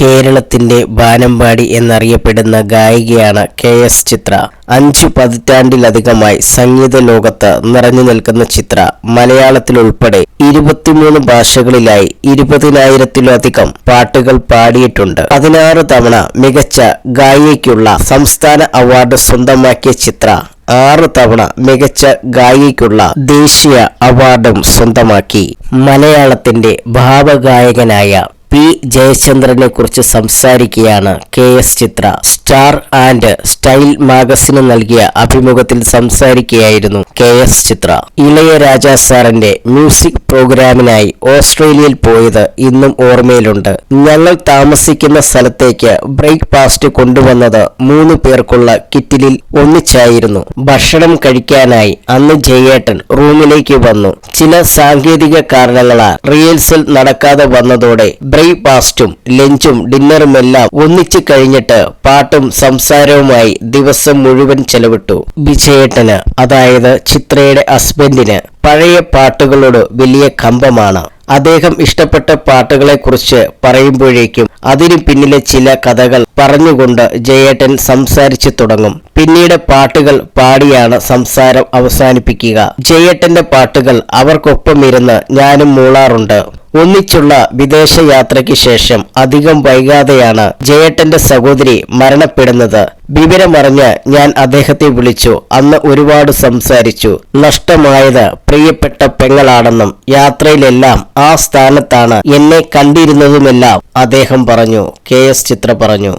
കേരളത്തിന്റെ ബാനമ്പാടി എന്നറിയപ്പെടുന്ന ഗായികയാണ് K S ചിത്ര. അഞ്ചു പതിറ്റാണ്ടിലധികമായി സംഗീത ലോകത്ത് നിറഞ്ഞു നിൽക്കുന്ന ചിത്ര. മലയാളത്തിലുൾപ്പെടെ ഇരുപത്തിമൂന്ന് ഭാഷകളിലായി ഇരുപതിനായിരത്തിലധികം പാട്ടുകൾ പാടിയിട്ടുണ്ട്. പതിനാറ് തവണ മികച്ച ഗായികയ്ക്കുള്ള സംസ്ഥാന അവാർഡ് സ്വന്തമാക്കിയ ചിത്ര. ആറ് തവണ മികച്ച ഗായികയ്ക്കുള്ള ദേശീയ അവാർഡും സ്വന്തമാക്കി. മലയാളത്തിന്റെ ഭാവഗായകനായ പി ജയചന്ദ്രനെ കുറിച്ച് സംസാരിക്കുകയാണ് K S Chithra. Star and style മാഗസിന് നൽകിയ അഭിമുഖത്തിൽ സംസാരിക്കുകയായിരുന്നു കെ എസ് ചിത്ര. ഇളയരാജ സാറിന്റെ മ്യൂസിക് പ്രോഗ്രാമിനായി ഓസ്ട്രേലിയയിൽ പോയത് ഇന്നും ഓർമ്മയിലുണ്ട്. ഞങ്ങൾ താമസിക്കുന്ന സ്ഥലത്തേക്ക് ബ്രേക്ക്ഫാസ്റ്റ് കൊണ്ടുവന്നത് മൂന്ന് പേർക്കുള്ള കിറ്റിലിൽ ഒന്നിച്ചായിരുന്നു. ഭക്ഷണം കഴിക്കാനായി അന്ന് ജയേട്ടൻ റൂമിലേക്ക് വന്നു. ചില സാങ്കേതിക കാരണങ്ങളാൽ റിഹേഴ്സൽ നടക്കാതെ വന്നതോടെ ബ്രേക്ക്ഫാസ്റ്റും ലഞ്ചും ഡിന്നറുമെല്ലാം ഒന്നിച്ചു കഴിഞ്ഞിട്ട് പാട്ടും സംസാരവുമായി ദിവസം മുഴുവൻ ചെലവിട്ടു. വിജയേട്ടന് അതായത് ചിത്രയുടെ ഹസ്ബൻഡിന് പഴയ പാട്ടുകളോട് വലിയ കമ്പമാണ്. അദ്ദേഹം ഇഷ്ടപ്പെട്ട പാട്ടുകളെക്കുറിച്ച് പറയുമ്പോഴേക്കും അതിനു പിന്നിലെ ചില കഥകൾ പറഞ്ഞുകൊണ്ട് ജയേട്ടൻ സംസാരിച്ചു തുടങ്ങും. പിന്നീട് പാട്ടുകൾ പാടിയാണ് സംസാരം അവസാനിപ്പിക്കുക. ജയേട്ടന്റെ പാട്ടുകൾ അവർക്കൊപ്പം ഇരുന്ന് ഞാനും മൂളാറുണ്ട്. ഒന്നിച്ചുള്ള വിദേശയാത്രയ്ക്ക് ശേഷം അധികം വൈകാതെയാണ് ജയേട്ടന്റെ സഹോദരി മരണപ്പെടുന്നത്. വിവരമറിഞ്ഞ് ഞാൻ അദ്ദേഹത്തെ വിളിച്ചു. അന്ന് ഒരുപാട് സംസാരിച്ചു. നഷ്ടമായത് പ്രിയപ്പെട്ട പെങ്ങളാണെന്നും യാത്രയിലെല്ലാം ആ സ്ഥാനത്താണ് എന്നെ കണ്ടിരുന്നതുമെല്ലാം അദ്ദേഹം പറഞ്ഞു. കെ എസ് ചിത്ര പറഞ്ഞു.